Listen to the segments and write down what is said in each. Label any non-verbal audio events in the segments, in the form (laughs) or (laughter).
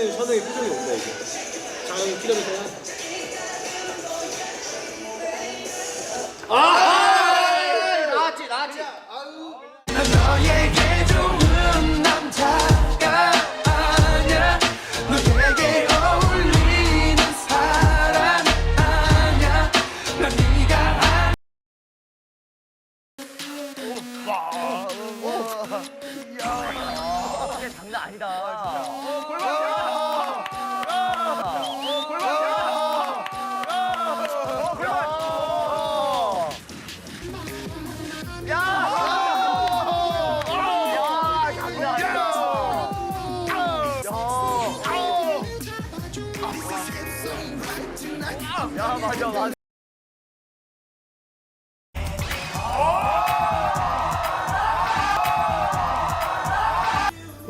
내가 기다리는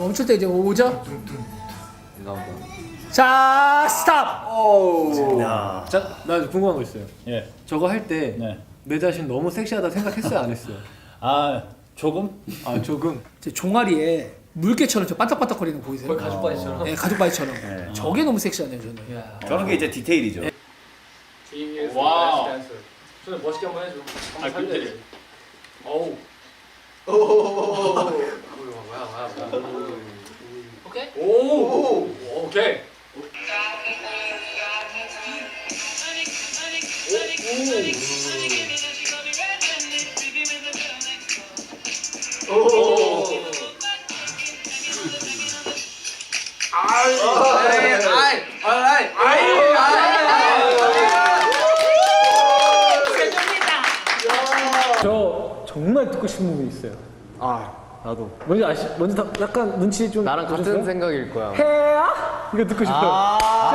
멈출 때 이제 오죠? 자, 스탑! 자, 나 궁금한 거 있어요. 예. 저거 할 때 내 네. 자신 너무 섹시하다 생각했어요, 안 했어요? (laughs) 아 조금? 아 조금. 제 종아리에 물개처럼 저 반짝반짝거리는 거 보이세요? 가죽 바지처럼. 네, 가죽 바지처럼. 네. 저게 너무 섹시하네요, 저는. 저런 게 이제 디테일이죠. 와우. 저는 멋있게 한번 해줘. 아, 근데- 어우. 오케이 오. 오케이. 저 정말 듣고 싶은 부분이 있어요. 아, 나도. 뭔지 아시? 뭔지 다 약간 눈치 좀. 나랑 같은 생각일 거야 해야? 이거 듣고 싶어요. 아,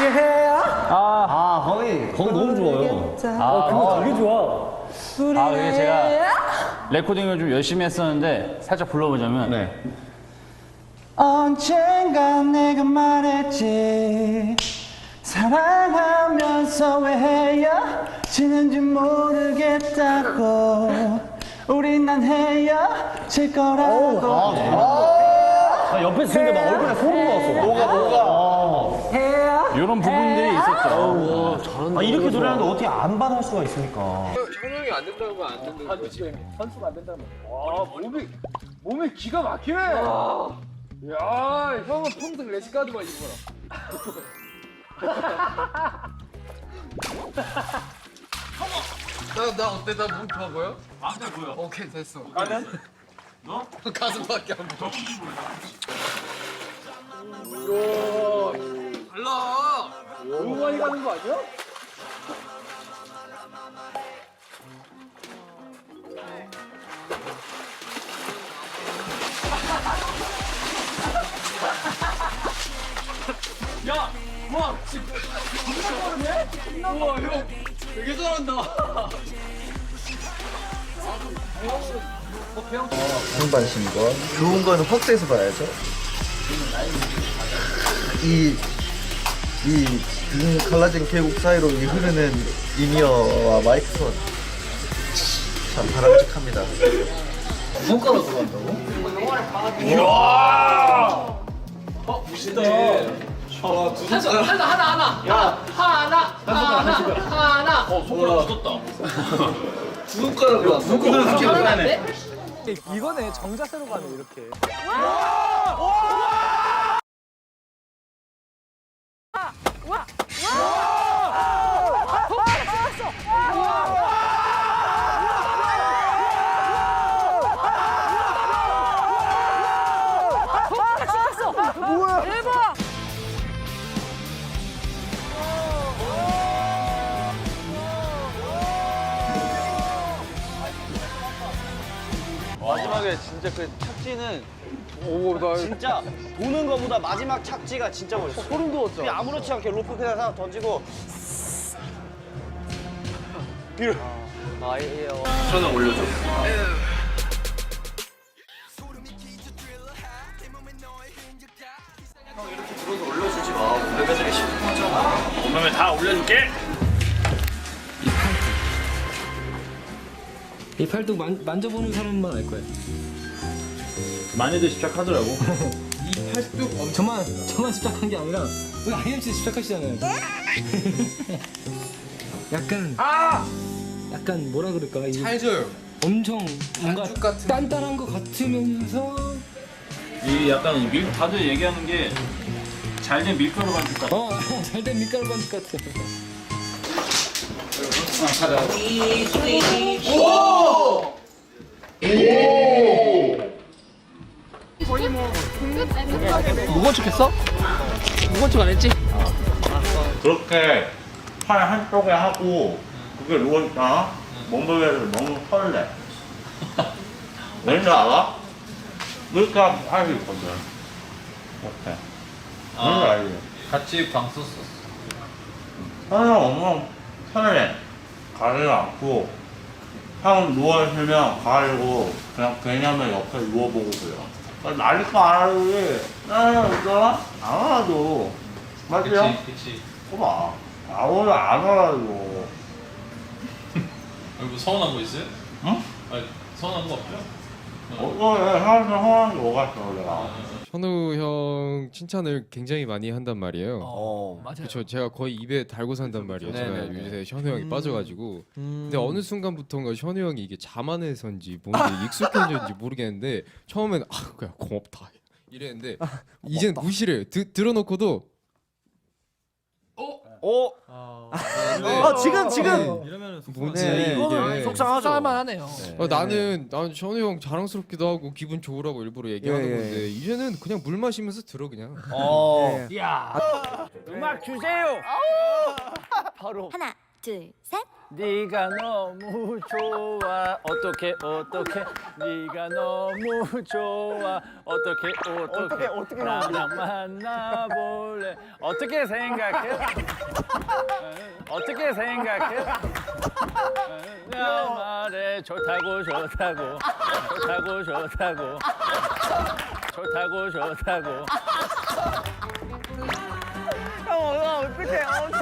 해야? 아, 거기, 거기 너무 좋아요. 아, 그거 되게 좋아. 아 이게 제가 레코딩을 좀 열심히 했었는데 살짝 불러보자면 네. 언젠가 내가 말했지 사랑하면서 왜 헤어지는지 모르겠다고 우린 난 헤어 질 거라고 아, 옆에 쓰는데 막 얼굴에 소름 돋았어. 뭐가, 뭐가. 이런 부분들이 있었죠. 아, 이렇게 노래하는데 어떻게 안 반할 수가 있습니까? 현웅이 안 된다고 하면 안 된다는 거지. 선수가 안 된다면. 와, 몸이 몸이 기가 막히네. 야, 형은 평생 레시카드만 입어라. (laughs) 나, 나 어때? 나 몸 좋아 보여? 아, 네 보여. 오케이, 됐어. 나는? 너? 가슴밖에 안 보여. 우와, 달라. 너무 많이 가는 거 아니야? 야, 와, 지금 끝나버리네? 우와, 형, 되게 잘한다. 상반신 거 좋은 거는 확대해서 봐야죠. 이, 이등 갈라진 계곡 사이로 이 흐르는 이니어와 마이크 선. 참 바람직합니다. 손가락으로 한다고? 하나 하나 하나 하나 하나 하나 하나 어, 손가락 굳었다. (laughs) 두 손가락으로 한다. 손가락 잘하는데? 이거네, 정자세로 가네, 이렇게. 마지 진짜 그 착지는 오, 나 진짜 보는 거보다 마지막 착지가 진짜 멋있어. 소름 돋았죠. 그냥 아무렇지 않게 로프 그냥 사 던지고 아이에요 그러면 다 올려줄게. 이제 팔뚝 만, 만져보는 사람만 알 거예요. 많이들 집착하더라고. (laughs) 저만 저만 집착한 게 아니라 우리 아이엠 씨 집착하시잖아요. (laughs) 약간 약간 뭐라 그럴까? 이 살줘요. 엄청 뭔가 반죽 같은 단단한 것 같으면서 이 약간 밀 다들 얘기하는 게 잘 된 밀가루 반죽 같아. 어 (laughs) 잘 된 밀가루 반죽 같아. 무거운 척했어? 무거운 척 안 했지? 그렇게 팔 한쪽에 하고 그게 누워있잖아 몸무게를 너무 설레 (laughs) 왠지 알아? 그렇게 할수 있거든 이렇게 뭔지 알지? 같이 방 썼어. 형이랑 엄청 편해 가리지 않고 형 누워있으면 가리고 그냥 괜히 옆에 누워보고 그래요 날릴까 안 하지 나는 있잖아 안 알아도 맞지요? 그치. 봐봐 아무도 안 알아도 (laughs) 아니 뭐 서운한 거 있어요? 응? 아니 서운한 거 없죠? 어왜 사람들 허한 게 뭐가 있어 내가 현우 형 칭찬을 굉장히 많이 한단 말이에요. 어, 맞아요. 그렇죠. 제가 거의 입에 달고 산단 말이에요. 제가 네네네. 요새 현우 형이 빠져가지고. 음. 근데 어느 순간부터인가 현우 형이 이게 자만해서인지 뭔지 (laughs) 익숙해졌는지 모르겠는데 처음엔 아 그냥 고맙다 이랬는데 이제는 무시를 드, 들어놓고도 어? 근데 아 지금 지금 뭔지 네, 이거는 이게 속상하죠. 싸만하네요. 어, 나는 난 현우 형 자랑스럽기도 하고 기분 좋으라고 일부러 얘기하는 예, 예. 건데 이제는 그냥 물 마시면서 들어 그냥. 어. 야. 음악 주세요. 바로 하나, 둘, 셋. 네가 너무 좋아. 어떻게 어떻게? 네가 너무 좋아. 어떻게 어떻게? 어떻게 나랑 만나볼래? 어떻게 생각해? 어떻게 생각해? 나 말해. 좋다고 좋다고. 좋다고 좋다고. 좋다고 좋다고. 형 어떡해. 이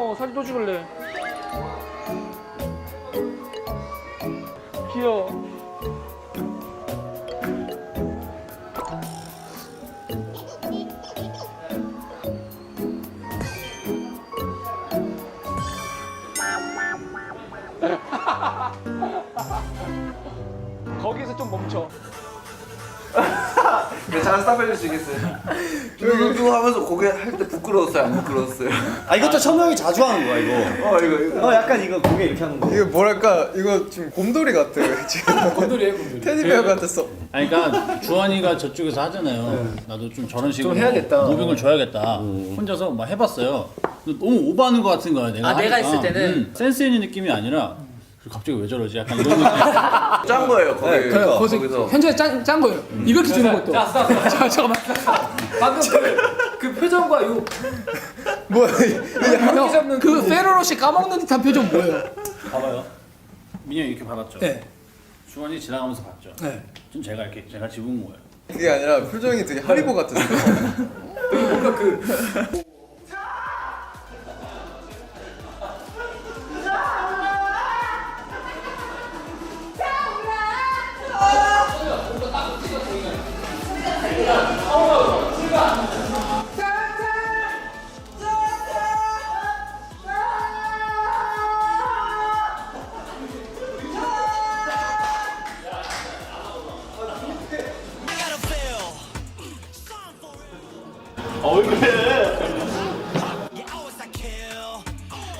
어, 사진 또 찍을래. 스탑해줄 수 있겠어요? 이거 하면서 고개 할 때 부끄러웠어요? 안 부끄러웠어요? 아 이것도 천우 형이 자주 하는 거야 이거 어 이거 이거 어 약간 이거 고개 이렇게 하는 거 이거 뭐랄까 이거 지금 곰돌이 같아 (laughs) 지금 곰돌이에요, 곰돌이. 테디베어 같았어. 아니 그러니까 주원이가 저쪽에서 하잖아요. 나도 좀 저런 식으로 좀 해야겠다. 무빙을 줘야겠다. 혼자서 막 해봤어요. 근데 너무 오버하는 것 같은 거야. 내가 아, 내가 하니까. 했을 때는? 음, 센스 있는 느낌이 아니라 갑자기 왜 저러지? 약간 (laughs) 이런 느낌. 짠 거예요 거기 그래요. 그러니까, 거기서, 거기서 현재 짠, 짠 거예요. 이렇게 주는 것도. 야, 스탑, 스탑. 자, 잠깐만. 방금 그, 그 표정과 요. (laughs) 뭐야? 형, 그 페로로시 까먹는 듯한 표정 뭐예요? 봐봐요. 민영이 이렇게 받았죠. 네. 주원이 지나가면서 봤죠. 네. 좀 제가 이렇게 제가 집은 거예요. 그게 아니라 표정이 되게 하리보 같았어. 뭔가 그.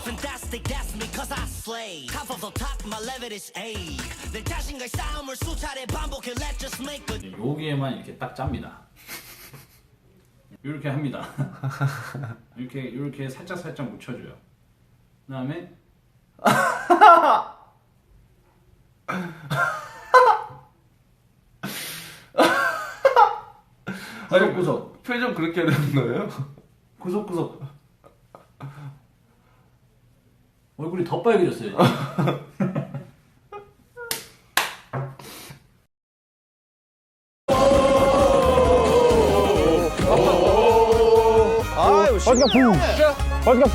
Fantastic, that's me cause I slay. Top of the top, my level is A. 내 자신과의 싸움을 수차례 반복해, let's just make a 여기에만 이렇게 딱 짭니다. 이렇게 합니다. 이렇게 이렇게 살짝 살짝 묻혀줘요. 그다음에 구석구석 표정 그렇게 하는 거예요? (laughs) 구석구석 얼굴이 더 빨개졌어요. 아유 씨. 어디가 부? 어디가